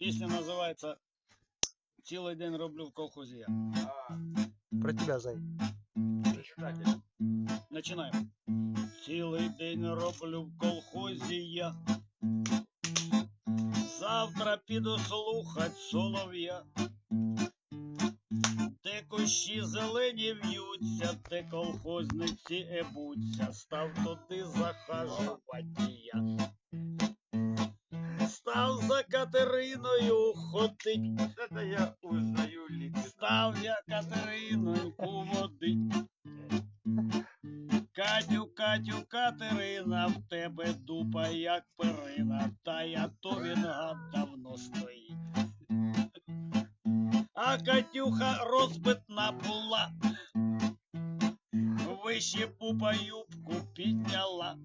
Пісня називається Цілий день роблю в колхозі я. Про тебя, зай. Починаємо. Цілий день роблю в колхозі я. Завтра піду слухать солов'я. Де кущі зелені в'ються, де колхозниці ебуться, став туди захажувати я. Став за Катериною ходить, Это я узнаю лепет. став я Катериноньку водить. Катю, Катю, Катерина, в тебе дупа як перина, та я то він гад давно стоїть. А Катюха розбитна була, вище пупа юбку підняла.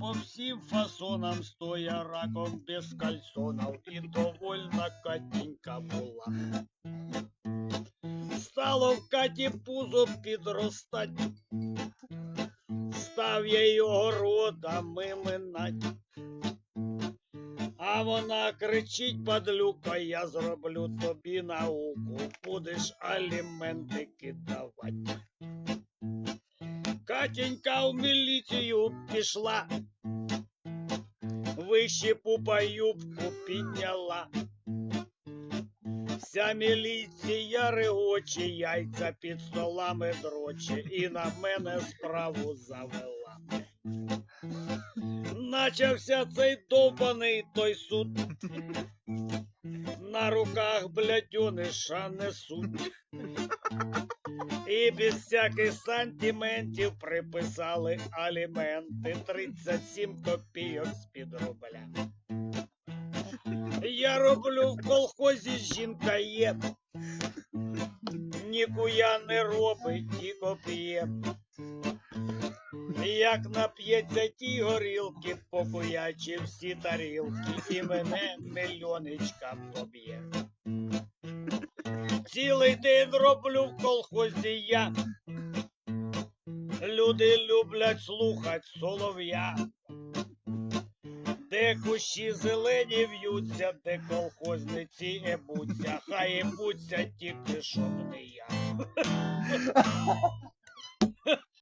По всім фасонам стоя раком без кальсонов, і довольна Катенька була. Стало в Каті пузо підростать, став я його родами минать. А вона кричить, падлюка, я зроблю тобі науку, будеш аліменти кидавать. Катенька в міліцію пішла, вище пупа юбку підняла. Вся міліція регоче, яйця під столами дроче, і на мене справу завела. Начався цей довбаний той суд. На руках блядьониша несуть. І без всяких сантиментів приписали аліменти 37 копійок з-під рубля. Я роблю в колхозі жінка є. Нікуя не робить, тільки п'є. Як нап'ється ті горілки, покуячи всі тарілки, і мене мільйонечка поб'є. Цілий день роблю в колхозі я. Люди люблять слухать солов'я. Де кущі зелені в'ються, де колхозниці ебуться, хай ебуться тільки щоб не я.